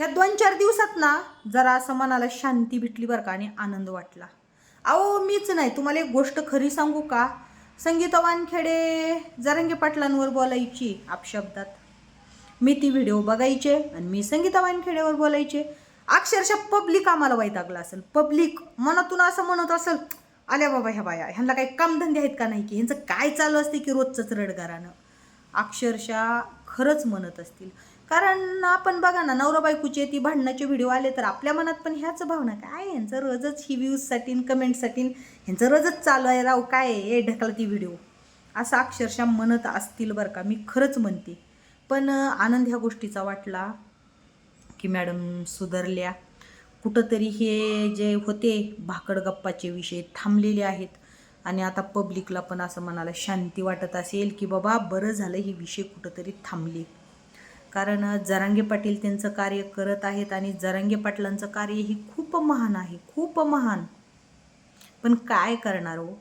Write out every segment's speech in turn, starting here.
ह्या दोन चार दिवसात ना जरा असं मनाला शांती भेटली बरं का आणि आनंद वाटला. अहो मीच नाही. तुम्हाला एक गोष्ट खरी सांगू का? संगीता वानखेडे जरंगे पाटलांवर बोलायची आपशब्दात मी ती व्हिडिओ बघायचे आणि मी संगीता वानखेडेवर बोलायचे. अक्षरशः पब्लिक आम्हाला वैतागला असेल. पब्लिक मनातून असं म्हणत असेल आल्या बाबा ह्या बाया ह्यांना काही कामधंदे आहेत का नाही की? ह्यांचं काय चालू असते की रोजचंच रडगारानं? अक्षरशः खरंच म्हणत असतील. कारण आपण बघा ना नवरा बायकोचे ती भांडणाचे व्हिडिओ आले तर आपल्या मनात पण ह्याच भावना काय ह्यांचं रोजच ही व्ह्यूजसाठी कमेंटसाठी ह्यांचं रोजच चालू आहे राव काय आहे हे ढकला ती व्हिडिओ असं अक्षरशः म्हणत असतील बरं का मी खरंच म्हणते. पण आनंद ह्या गोष्टीचा वाटला की मॅडम सुधारल्या. कुठंतरी हे जे होते भाकड गप्पाचे विषय थांबलेले आहेत. आणि आता पब्लिकला पण असं मनाला शांती वाटत असेल की बाबा बरं झालं हे विषय कुठंतरी थांबले. कारण जरांगे पाटील त्यांचं कार्य करत आहेत आणि जरांगे पाटलांचं कार्य ही खूप महान आहे खूप महान. पण काय करणार हो?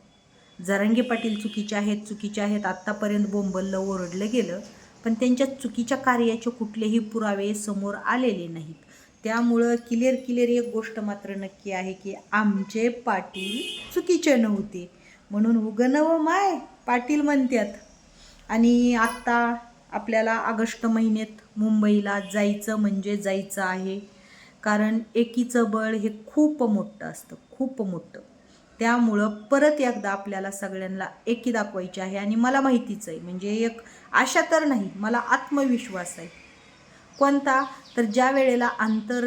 जरांगे पाटील चुकीचे आहेत चुकीचे आहेत आत्तापर्यंत बोंबललं ओरडलं गेलं पण त्यांच्या चुकीच्या कार्याचे कुठलेही पुरावे समोर आलेले नाहीत. त्यामुळं क्लिअर क्लिअर एक गोष्ट मात्र नक्की आहे की आमचे पाटील चुकीचे नव्हते. म्हणून उगनव माय पाटील म्हणतात आणि आत्ता आपल्याला ऑगस्ट महिन्यात मुंबईला जायचं म्हणजे जायचं आहे. कारण एकीचं बळ हे खूप मोठं असतं खूप मोठं. त्यामुळं परत एकदा आपल्याला सगळ्यांना एकी दाखवायची आहे आणि मला माहितीच आहे म्हणजे एक आशा तर नाही मला आत्मविश्वास आहे. कोणता? तर ज्या वेळेला आंतर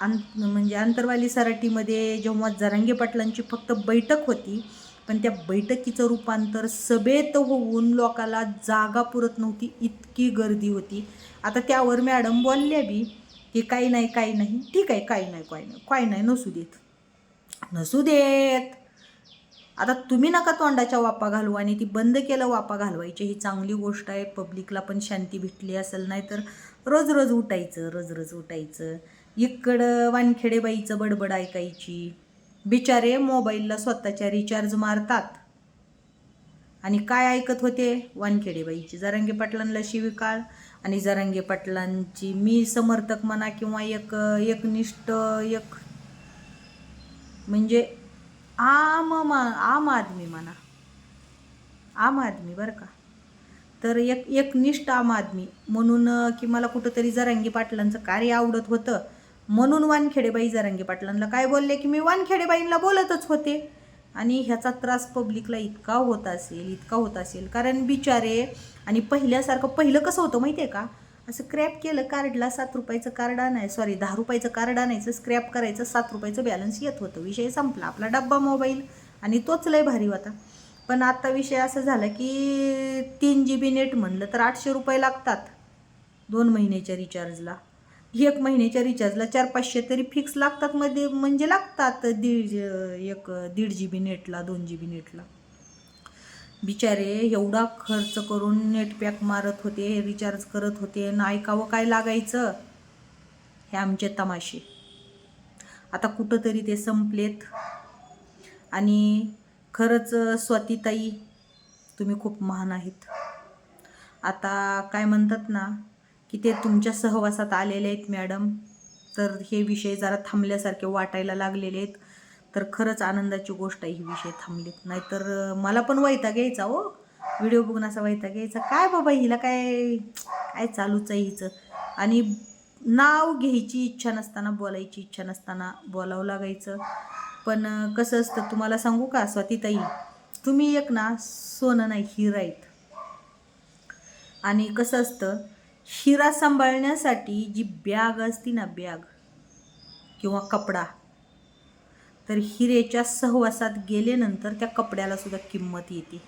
आं म्हणजे आंतरवाली सराटीमध्ये जेव्हा जरांगे पाटलांची फक्त बैठक होती पण त्या बैठकीचं रूपांतर सभेत होऊन लोकाला जागा पुरत नव्हती इतकी गर्दी होती. आता त्यावर मॅडम बोलल्या बी की काही नाही काही नाही. ठीक आहे काही नाही काही नाही. काही नाही नसू देत. नसू देत. आता तुम्ही नका तोंडाच्या वापा घालू आणि ती बंद केलं वापा घालवायची. ही चांगली गोष्ट आहे. पब्लिकला पण शांती भेटली असेल नाही तर रोज रोज उठायचं रोज रोज उठायचं. इकडं वानखेडेबाईचं बडबड ऐकायची. बिचारे मोबाईलला स्वतःच्या रिचार्ज मारतात. आणि काय ऐकत होते? वानखेडेबाईची. जरांगे पाटलांना शिविकाळ आणि जरांगे पाटलांची मी समर्थक म्हणा किंवा एक एकनिष्ठ एक म्हणजे आम मा आम आदमी म्हणा. आम आदमी बरं का? तर एक एकनिष्ठ आम आदमी म्हणून की मला कुठंतरी जरांगी पाटलांचं कार्य आवडत होतं. म्हणून वानखेडेबाई जरांगी पाटलांना काय बोलले की मी वानखेडेबाईंना बोलतच होते. आणि ह्याचा त्रास पब्लिकला इतका होत असेल इतका होत असेल. कारण बिचारे आणि पहिल्यासारखं पहिलं कसं होतं माहिती आहे का? असं क्रॅप केलं कार्डला सात रुपयाचं कार्ड आणाय सॉरी दहा रुपयाचं कार्ड आणायचं स्क्रॅप करायचं सात रुपयाचं बॅलन्स येत होतं. विषय संपला. आपला डब्बा मोबाईल आणि तोच लय भारी होता. पण आत्ता विषय असं झाला की तीन जी बी नेट म्हणलं तर आठशे रुपये लागतात दोन महिन्याच्या रिचार्जला एक महिन्याच्या रिचार्जला चार पाचशे तरी फिक्स लागतात मध्ये म्हणजे लागतात दीड एक दीड जी बी नेटला दोन जी बी नेटला बिचारे एवढा खर्च करून नेट पॅक मारत होते रिचार्ज करत होते ना ऐकावं काय लागायचं? हे आमचे तमाशे. आता कुठंतरी ते संपलेत. आणि खरंच स्वातीताई तुम्ही खूप महान आहेत. आता काय म्हणतात ना की ते तुमच्या सहवासात आलेले आहेत मॅडम. तर हे विषय जरा थांबल्यासारखे वाटायला लागलेले आहेत. तर खरंच आनंदाची गोष्ट आहे ही विषय थांबलेत. नाहीतर मला पण वैताग घ्यायचा हो. व्हिडिओ बघून असा वैताग घ्यायचा काय बाबा हिला काय काय चालूच आहे हिचं? आणि नाव घ्यायची इच्छा नसताना बोलायची इच्छा नसताना बोलावं लागायचं. पण कसं असतं तुम्हाला सांगू का स्वातीताई? तुम्ही एक ना सोनं नाही हिरा आहेत. आणि कसं असतं हिरा सांभाळण्यासाठी जी बॅग असती ना बॅग किंवा कपडा तर हिरेच्या सहवासात गेल्यानंतर त्या कपड्याला सुद्धा किंमत येते.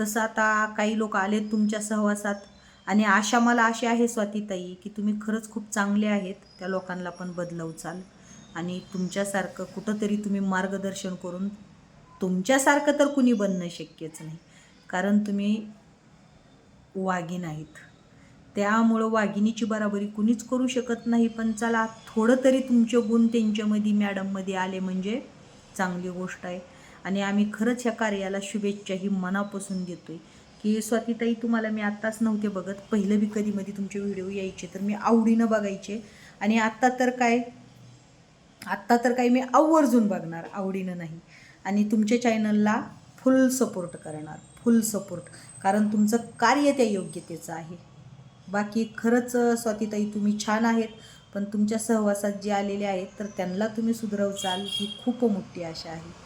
तसं आता काही लोक आले तुमच्या सहवासात आणि आशा मला अशी आहे स्वातीताई की तुम्ही खरंच खूप चांगले आहेत. त्या लोकांना पण बदलवचाल आणि तुमच्यासारखं कुठंतरी तुम्ही मार्गदर्शन करून तुमच्यासारखं तर कुणी बनणं शक्यच नाही. कारण तुम्ही वाघीण आहेत. त्यामुळं वाघिणीची बराबरी कुणीच करू शकत नाही. पण चला थोडं तरी तुमचे गुण त्यांच्यामध्ये मॅडममध्ये आले म्हणजे चांगली गोष्ट आहे. आणि आम्ही खरंच ह्या कार्याला शुभेच्छा ही मनापासून आहे की स्वातीताई तुम्हाला मी आत्ताच नव्हते बघत. पहिलं बी कधीमध्ये तुमचे व्हिडिओ यायचे तर मी आवडीनं बघायचे. आणि आत्ता तर काय? आत्ता तर काही मी आवर्जून बघणार आवडीनं नाही. आणि तुमच्या चॅनलला फुल सपोर्ट करणार फुल सपोर्ट. कारण तुमचं कार्य त्या योग्यतेचं आहे. बाकी खरंच स्वातीताई तुम्ही छान आहेत. पण तुमच्या सहवासात जे आलेले आहेत तर त्यांना तुम्ही सुधरवचाल ही खूप मोठी आशा आहे.